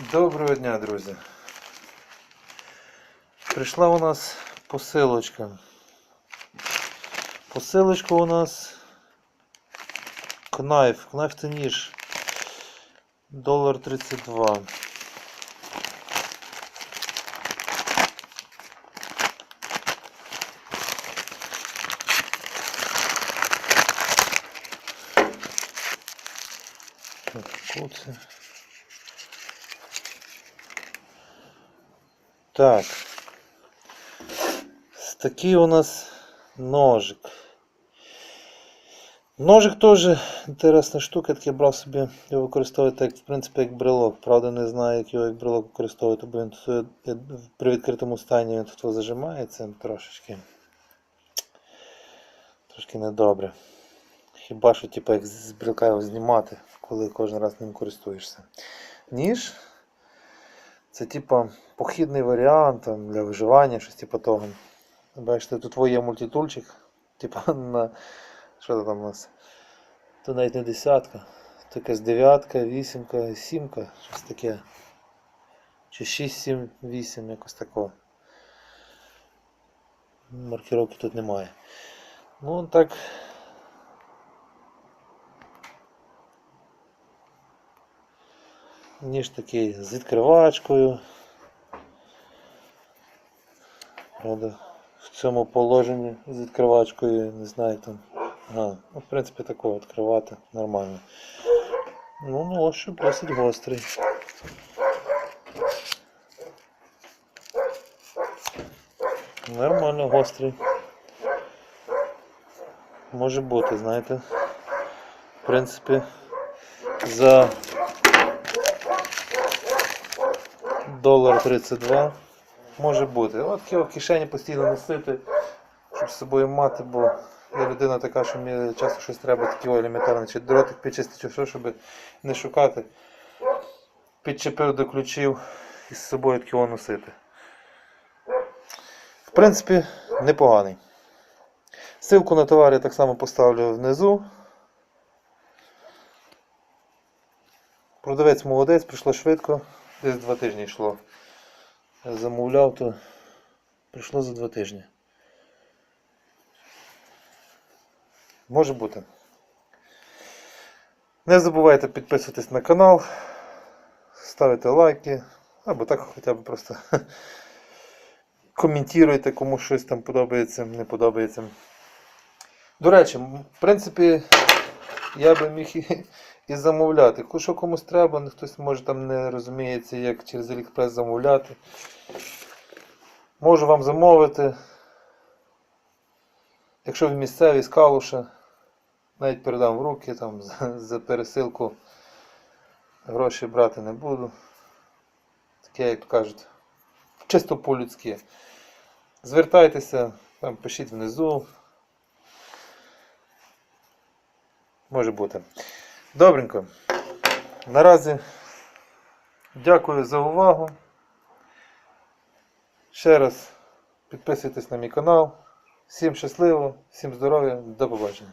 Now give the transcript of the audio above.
Доброго дня, друзі. Прийшла у нас посилочка. Посилочка у нас кнайф. Кнайф це ніж. Долар 32. Так, куці. Так. Такий у нас ножик. Ножик теж інтересна штука, так я брав собі його використовувати як, в принципі, як брелок. Правда, не знаю, як його як брелок використовувати, бо він тут е, при відкритому стані він тут зажимається трошечки. Трошки недобре. Хіба що типу, як з брелка його знімати, коли кожен раз ним користуєшся. Ніж це типа похідний варіант там, для виживання, щось типу того. Бачите, тут є мультитульчик, типа на. Що там у нас? Тут навіть не десятка. Тут якась дев'ятка, вісімка, сімка, щось таке. Чи 6, 7, 8, якось такого. Маркировки тут немає. Ну так. Ніж такий з відкривачкою. Правда, в цьому положенні з відкривачкою, не знаю там. Ага, ну, в принципі такого відкривати нормально. Ну, ну ощуп досить гострий. Нормально гострий. Може бути, знаєте. В принципі, за долар 32 може бути. От його в кишені постійно носити, щоб з собою мати, бо я людина така, що мені часто щось треба, такі елементарно, чи дротик підчистити, чи що, щоб не шукати. Підчепив до ключів і з собою такого носити. В принципі, непоганий. Ссылку на товар я так само поставлю внизу. Продавець молодець, прийшло швидко, десь два тижні йшло. Замовляв, то прийшло за два тижні. Може бути. Не забувайте підписуватись на канал, ставити лайки, або так хоча б просто коментуйте, кому щось там подобається, не подобається. До речі, в принципі, я би міг і, замовляти. Що комусь треба, хтось може там не розуміється, як через AliExpress замовляти. Можу вам замовити. Якщо ви місцеві з Калуша, навіть передам в руки, там за, за пересилку гроші брати не буду. Таке, як кажуть, чисто по-людськи. Звертайтеся, там пишіть внизу. Може бути. Добренько. Наразі дякую за увагу. Ще раз підписуйтесь на мій канал. Всім щасливо, всім здоров'я, до побачення.